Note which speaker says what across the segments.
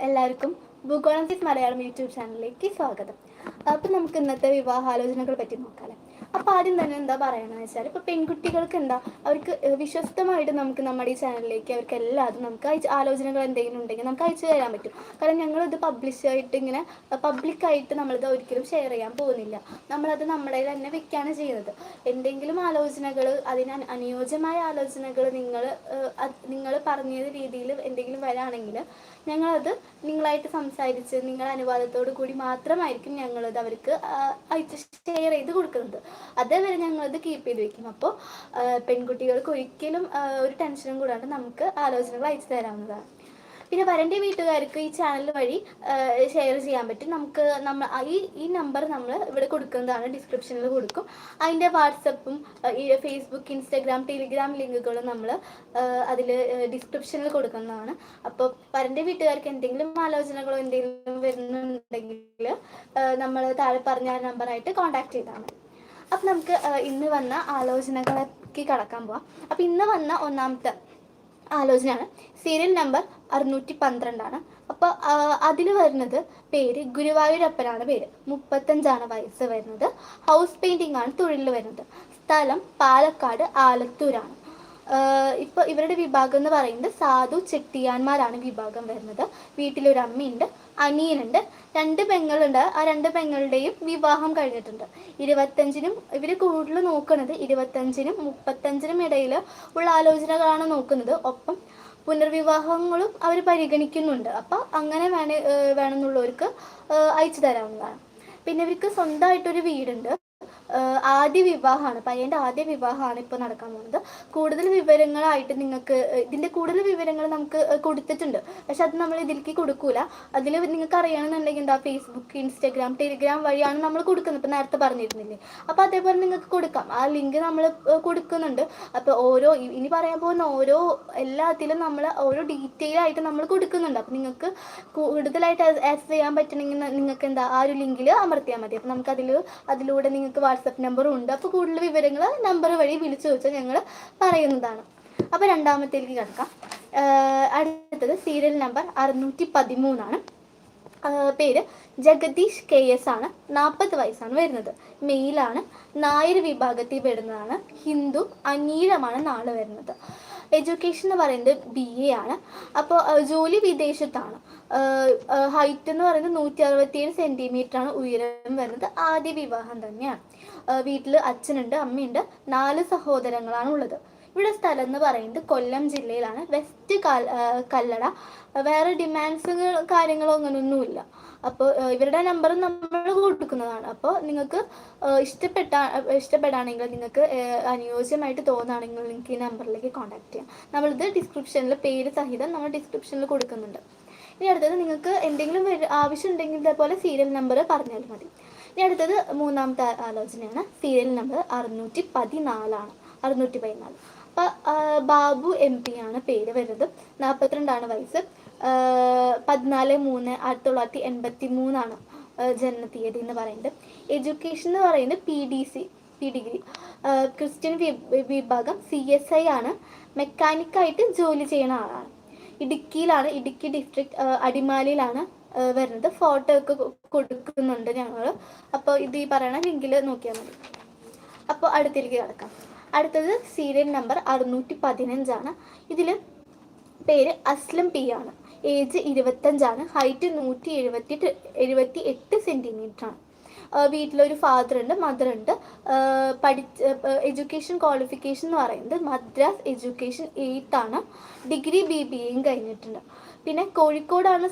Speaker 1: എല്ലാവർക്കും ഭൂഗോളംസിസ് മലയാളം യൂട്യൂബ് ചാനലിലേക്ക് സ്വാഗതം. അപ്പം നമുക്ക് ഇന്നത്തെ വിവാഹാലോചനകളെ പറ്റി നോക്കാം അപ്പോൾ ആദ്യം തന്നെ എന്താ പറയണമെന്ന് വെച്ചാൽ ഇപ്പോൾ പെൺകുട്ടികൾക്ക് എന്താ അവർക്ക് വിശ്വസ്തമായിട്ട് നമുക്ക് നമ്മുടെ ഈ ചാനലിലേക്ക് അവർക്ക് എല്ലാതും നമുക്ക് അയച്ച് ആലോചനകൾ എന്തെങ്കിലും ഉണ്ടെങ്കിൽ നമുക്ക് അയച്ചു തരാൻ പറ്റും. കാരണം ഞങ്ങളിത് പബ്ലിഷ് ആയിട്ട് ഇങ്ങനെ പബ്ലിക്കായിട്ട് നമ്മളിത് ഒരിക്കലും ഷെയർ ചെയ്യാൻ പോകുന്നില്ല. നമ്മളത് നമ്മുടെ തന്നെ വെക്കുകയാണ് ചെയ്യുന്നത്. എന്തെങ്കിലും ആലോചനകൾ അതിന് അന- അനുയോജ്യമായ ആലോചനകൾ നിങ്ങൾ നിങ്ങൾ പറഞ്ഞ രീതിയിൽ എന്തെങ്കിലും വരാണെങ്കിൽ ഞങ്ങളത് നിങ്ങളായിട്ട് സംസാരിച്ച് നിങ്ങളുടെ അനുവാദത്തോടു കൂടി മാത്രമായിരിക്കും ഞങ്ങളത് അവർക്ക് അയച്ച് ഷെയർ ചെയ്ത് കൊടുക്കുന്നത്. അതേവരെ ഞങ്ങളത് കീപ്പ് ചെയ്ത് വെക്കും. അപ്പോൾ പെൺകുട്ടികൾക്ക് ഒരിക്കലും ഒരു ടെൻഷനും കൂടാണ്ട് നമുക്ക് ആലോചനകൾ അയച്ചു തരാവുന്നതാണ്. പിന്നെ വരന്റെ വീട്ടുകാർക്ക് ഈ ചാനൽ വഴി ഷെയർ ചെയ്യാൻ പറ്റും. നമുക്ക് നമ്മൾ ഈ ഈ നമ്പർ നമ്മൾ ഇവിടെ കൊടുക്കുന്നതാണ് ഡിസ്ക്രിപ്ഷനിൽ കൊടുക്കും. അതിന്റെ വാട്സപ്പും ഈ ഫേസ്ബുക്ക് ഇൻസ്റ്റാഗ്രാം ടെലിഗ്രാം ലിങ്കുകളും നമ്മൾ അതിൽ ഡിസ്ക്രിപ്ഷനിൽ കൊടുക്കുന്നതാണ്. അപ്പോൾ വരന്റെ വീട്ടുകാർക്ക് എന്തെങ്കിലും ആലോചനകളോ എന്തെങ്കിലും വരുന്നുണ്ടെങ്കിൽ നമ്മൾ താഴെ പറഞ്ഞ നമ്പറായിട്ട് കോൺടാക്ട് ചെയ്താൽ മതി. അപ്പം നമുക്ക് ഇന്ന് വന്ന ആലോചനകളൊക്കെ കടക്കാൻ പോവാം. അപ്പം ഇന്ന് വന്ന ഒന്നാമത്തെ ആലോചനയാണ്. സീരിയൽ നമ്പർ അറുന്നൂറ്റി പന്ത്രണ്ടാണ് അപ്പോൾ അതിൽ വരുന്നത് പേര് ഗുരുവായൂരപ്പനാണ് പേര്. മുപ്പത്തഞ്ചാണ് വയസ്സ് വരുന്നത്. ഹൗസ് പെയിന്റിംഗ് ആണ് തൊഴിൽ വരുന്നത്. സ്ഥലം പാലക്കാട് ആലത്തൂരാണ്. ഇപ്പോൾ ഇവരുടെ വിഭാഗം എന്ന് പറയുന്നത് സാധു ചെട്ടിയാന്മാരാണ് വിഭാഗം വരുന്നത്. വീട്ടിലൊരു അമ്മയുണ്ട് അനിയനുണ്ട് രണ്ട് പെങ്ങളുണ്ട്. ആ രണ്ട് പെങ്ങളുടെയും വിവാഹം കഴിഞ്ഞിട്ടുണ്ട്. ഇരുപത്തഞ്ചിനും ഇവർ കൂടുതൽ നോക്കുന്നത് ഇരുപത്തഞ്ചിനും മുപ്പത്തഞ്ചിനും ഇടയിൽ ഉള്ള ആലോചനകളാണ് നോക്കുന്നത്. ഒപ്പം പുനർവിവാഹങ്ങളും അവർ പരിഗണിക്കുന്നുണ്ട്. അപ്പോൾ അങ്ങനെ വേണ വേണമെന്നുള്ളവർക്ക് അയച്ചു തരാവുന്നതാണ്. പിന്നെ ഇവർക്ക് സ്വന്തമായിട്ടൊരു വീടുണ്ട്. ആദ്യ വിവാഹമാണ് പയ്യന്റെ ആദ്യ വിവാഹമാണ് ഇപ്പോൾ നടക്കാൻ പോകുന്നത്. കൂടുതൽ വിവരങ്ങളായിട്ട് നിങ്ങൾക്ക് ഇതിന്റെ കൂടുതൽ വിവരങ്ങൾ നമുക്ക് കൊടുത്തിട്ടുണ്ട്. പക്ഷെ അത് നമ്മൾ ഇതിലേക്ക് കൊടുക്കൂല. അതിൽ നിങ്ങൾക്ക് അറിയണമെന്നുണ്ടെങ്കിൽ എന്താ ഫേസ്ബുക്ക് ഇൻസ്റ്റാഗ്രാം ടെലിഗ്രാം വഴിയാണ് നമ്മൾ കൊടുക്കുന്നത്. ഇപ്പം നേരത്തെ പറഞ്ഞിരുന്നില്ലേ? അപ്പോൾ അതേപോലെ നിങ്ങൾക്ക് കൊടുക്കാം. ആ ലിങ്ക് നമ്മൾ കൊടുക്കുന്നുണ്ട്. അപ്പോൾ ഓരോ ഇനി പറയാൻ പോകുന്ന ഓരോ എല്ലാത്തിലും നമ്മൾ ഓരോ ഡീറ്റെയിൽ ആയിട്ട് നമ്മൾ കൊടുക്കുന്നുണ്ട്. അപ്പോൾ നിങ്ങൾക്ക് കൂടുതലായിട്ട് ആക്സസ് ചെയ്യാൻ പറ്റണമെങ്കിൽ നിങ്ങൾക്ക് എന്താ ആ ഒരു ലിങ്കിൽ അമർത്തിയാൽ മതി. അപ്പോൾ നമുക്ക് അതിൽ അതിലൂടെ നിങ്ങൾക്ക് വാട്സപ്പ് നമ്പറും ഉണ്ട്. അപ്പോൾ കൂടുതൽ വിവരങ്ങൾ നമ്പർ വഴി വിളിച്ചു ചോദിച്ചാൽ ഞങ്ങൾ പറയുന്നതാണ്. അപ്പോൾ രണ്ടാമത്തേക്ക് കിടക്കാം. അടുത്തത് സീരിയൽ നമ്പർ അറുന്നൂറ്റി പതിമൂന്നാണ് പേര് ജഗദീഷ് കെ എസ് ആണ്. നാൽപ്പത് വയസ്സാണ് വരുന്നത്. മെയിലാണ് നായർ വിഭാഗത്തിൽ പെടുന്നതാണ്. ഹിന്ദു അനീഴമാണ് നാളെ വരുന്നത്. എഡ്യൂക്കേഷൻ എന്ന് പറയുന്നത് ബി എ ആണ്. അപ്പോൾ ജോലി വിദേശത്താണ്. ഹൈറ്റ് എന്ന് പറയുന്നത് നൂറ്റി അറുപത്തിയേഴ് സെന്റിമീറ്റർ ആണ് ഉയരം വരുന്നത്. ആദ്യ വിവാഹം തന്നെയാണ്. വീട്ടിൽ അച്ഛനുണ്ട് അമ്മയുണ്ട്. നാല് സഹോദരങ്ങളാണ് ഉള്ളത്. ഇവിടെ സ്ഥലം എന്ന് പറയുന്നത് കൊല്ലം ജില്ലയിലാണ്. വെസ്റ്റ് കല്ലട. വേറെ ഡിമാൻഡ്സുകൾ കാര്യങ്ങളോ അങ്ങനെയൊന്നുമില്ല അപ്പോൾ ഇവരുടെ നമ്പർ നമ്മൾ കൊടുക്കുന്നതാണ്. അപ്പോൾ നിങ്ങൾക്ക് ഇഷ്ടപ്പെട്ട ഇഷ്ടപ്പെടാണെങ്കിൽ നിങ്ങൾക്ക് അനുയോജ്യമായിട്ട് തോന്നുകയാണെങ്കിൽ നിങ്ങൾക്ക് ഈ നമ്പറിലേക്ക് കോൺടാക്ട് ചെയ്യാം. നമ്മളിത് ഡിസ്ക്രിപ്ഷനിൽ പേര് സഹിതം നമ്മൾ ഡിസ്ക്രിപ്ഷനിൽ കൊടുക്കുന്നുണ്ട്. ഇനി അടുത്തത് നിങ്ങൾക്ക് എന്തെങ്കിലും ആവശ്യം ഉണ്ടെങ്കിൽ ഇതേപോലെ സീരിയൽ നമ്പർ പറഞ്ഞാൽ മതി. ഇനി അടുത്തത് മൂന്നാമത്തെ ആലോചനയാണ്. സീരിയൽ നമ്പർ അറുന്നൂറ്റി പതിനാലാണ് അറുന്നൂറ്റി പതിനാല് അപ്പോൾ ബാബു എം പി ആണ് പേര് വരുന്നത്. നാൽപ്പത്തിരണ്ടാണ് വയസ്സ്. പതിനാല് മൂന്ന് ആയിരത്തി തൊള്ളായിരത്തി എൺപത്തി മൂന്നാണ് ജനന തീയതി എന്ന് പറയുന്നത്. എഡ്യൂക്കേഷൻ എന്ന് പറയുന്നത് P D C P degree Christian വിഭാഗം സി എസ് ഐ ആണ്. മെക്കാനിക്കായിട്ട് ജോലി ചെയ്യുന്ന ആളാണ്. ഇടുക്കിയിലാണ് ഇടുക്കി ഡിസ്ട്രിക്ട് അടിമാലിയിലാണ് വരുന്നത്. ഫോട്ടോ ഒക്കെ കൊടുക്കുന്നുണ്ട് ഞങ്ങൾ അപ്പോൾ ഇത് ഈ പറയണ ലിങ്കിൽ നോക്കിയാൽ മതി. അപ്പോൾ അടുത്തേക്ക് കിടക്കാം. അടുത്തത് സീരിയൽ നമ്പർ അറുന്നൂറ്റി പതിനഞ്ചാണ് ഇതിൽ പേര് അസ്ലം പി ആണ്. ഏജ് ഇരുപത്തഞ്ചാണ്. ഹൈറ്റ് നൂറ്റി എഴുപത്തി എഴുപത്തി എട്ട് സെന്റിമീറ്റർ ആണ് വീട്ടിലൊരു ഫാദർ ഉണ്ട് മദർ ഉണ്ട്. ആഹ് എഡ്യൂക്കേഷൻ ക്വാളിഫിക്കേഷൻ എന്ന് പറയുന്നത് മദ്രാസ് എഡ്യൂക്കേഷൻ എയ്ത്ത് ആണ്. ഡിഗ്രി ബി ബി എയും കഴിഞ്ഞിട്ടുണ്ട്. പിന്നെ കോഴിക്കോടാണ്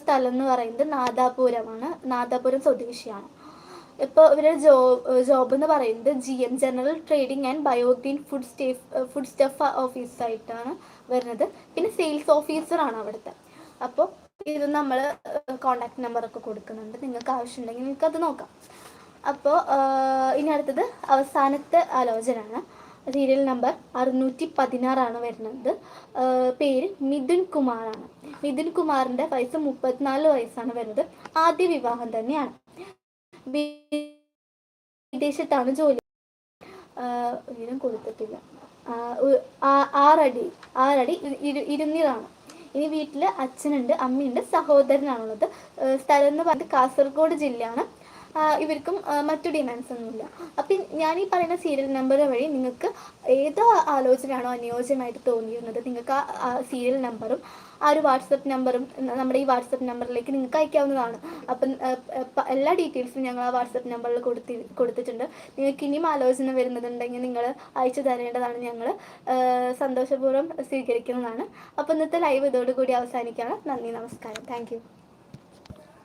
Speaker 1: സ്ഥലം എന്ന് പറയുന്നത് നാദാപുരമാണ് നാദാപുരം സ്വദേശിയാണ്. ഇപ്പോൾ ഇവരുടെ ജോബ് ജോബ് എന്ന് പറയുന്നത് G M general trading and Biogreen food stuff food stuff ഓഫീസായിട്ടാണ് വരുന്നത്. പിന്നെ സെയിൽസ് ഓഫീസറാണ് അവിടുത്തെ. അപ്പോൾ ഇത് നമ്മൾ കോണ്ടാക്ട് നമ്പറൊക്കെ കൊടുക്കുന്നുണ്ട്. നിങ്ങൾക്ക് ആവശ്യമുണ്ടെങ്കിൽ നിങ്ങൾക്ക് അത് നോക്കാം അപ്പോൾ ഇനി അടുത്തത് അവസാനത്തെ ആലോചനയാണ്. സീരിയൽ നമ്പർ അറുന്നൂറ്റി പതിനാറാണ് വരുന്നത് പേര് മിഥുൻ കുമാറാണ്. മിഥുൻ കുമാറിന്റെ വയസ്സ് മുപ്പത്തിനാല് വയസ്സാണ് വരുന്നത്. ആദ്യ വിവാഹം തന്നെയാണ്. വിദേശത്താണ് ജോലി. ഉയരം കൊടുത്തിട്ടില്ല. ആറടി ആറടി ഇരു- ഇരു- ഇരുന്നീറാണ് ഇനി വീട്ടിൽ അച്ഛനുണ്ട് അമ്മയുണ്ട് സഹോദരനാണുള്ളത്. സ്ഥലം എന്ന് പറഞ്ഞിട്ട് കാസർഗോഡ് ജില്ലയാണ്. ഇവർക്കും മറ്റു ഡിമാൻഡ്സ് ഒന്നുമില്ല. അപ്പം ഞാൻ ഈ പറയുന്ന സീരിയൽ നമ്പർ വഴി നിങ്ങൾക്ക് ഏത് ആലോചനയാണോ അനുയോജ്യമായിട്ട് തോന്നിയിരുന്നത്? നിങ്ങൾക്ക് ആ സീരിയൽ നമ്പറും ആ ഒരു വാട്സപ്പ് നമ്പറും നമ്മുടെ ഈ വാട്സപ്പ് നമ്പറിലേക്ക് നിങ്ങൾക്ക് അയക്കാവുന്നതാണ്. അപ്പം എല്ലാ ഡീറ്റെയിൽസും ഞങ്ങൾ ആ വാട്സപ്പ് നമ്പറിൽ കൊടുത്തി കൊടുത്തിട്ടുണ്ട്. നിങ്ങൾക്ക് ഇനിയും ആലോചന വരുന്നതുണ്ടെങ്കിൽ നിങ്ങൾ അയച്ചു തരേണ്ടതാണ് ഞങ്ങൾ സന്തോഷപൂർവം സ്വീകരിക്കുന്നതാണ്. അപ്പോൾ ഇന്നത്തെ ലൈവ് ഇതോടുകൂടി അവസാനിക്കുകയാണ്. നന്ദി നമസ്കാരം. താങ്ക്